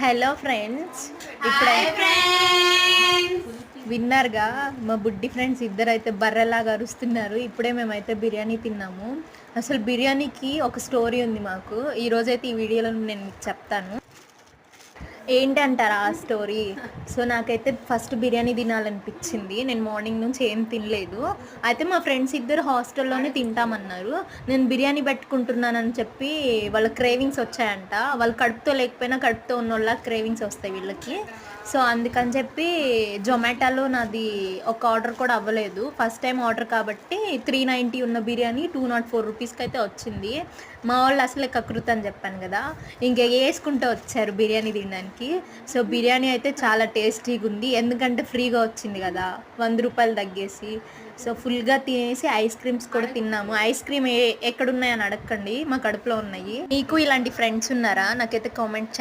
Hello friends. ఇప్పుడే విన్నారుగా మా బుడ్డి ఫ్రెండ్స్ ఇద్దరు అయితే బర్రెలాగా అరుస్తున్నారు. ఇప్పుడే మేమైతే బిర్యానీ తిన్నాము. అసలు బిర్యానీకి ఒక స్టోరీ ఉంది మాకు. ఈ రోజైతే ఈ వీడియోలో నేను మీకు చెప్తాను. ఏంటంటారా ఆ స్టోరీ? సో నాకైతే ఫస్ట్ బిర్యానీ తినాలనిపించింది. నేను మార్నింగ్ నుంచి ఏం తినలేదు. అయితే మా ఫ్రెండ్స్ ఇద్దరు హాస్టల్లోనే తింటామన్నారు. నేను బిర్యానీ పెట్టుకుంటున్నానని చెప్పి వాళ్ళ క్రేవింగ్స్ వచ్చాయంట. వాళ్ళు కడుపుతో లేకపోయినా కడుపుతో ఉన్న వాళ్ళ క్రేవింగ్స్ వస్తాయి వీళ్ళకి. సో అందుకని చెప్పి జొమాటోలో నాది ఒక ఆర్డర్ కూడా అవ్వలేదు. ఫస్ట్ టైం ఆర్డర్ కాబట్టి త్రీ నైంటీ ఉన్న బిర్యానీ టూ నాట్ ఫోర్ రూపీస్కి అయితే వచ్చింది. మా వాళ్ళు అసలే కకృత అని చెప్పాను కదా. ఇంకా వేసుకుంటూ వచ్చారు బిర్యానీ తినడానికి. సో బిర్యానీ అయితే చాలా టేస్టీగా ఉంది ఎందుకంటే ఫ్రీగా వచ్చింది కదా వంద రూపాయలు తగ్గేసి. సో ఫుల్గా తినేసి ఐస్ క్రీమ్స్ కూడా తిన్నాము. ఐస్ క్రీమ్ ఏ ఎక్కడున్నాయని అడగండి మా కడుపులో ఉన్నాయి. మీకు ఇలాంటి ఫ్రెండ్స్ ఉన్నారా? నాకైతే కామెంట్ చేయండి.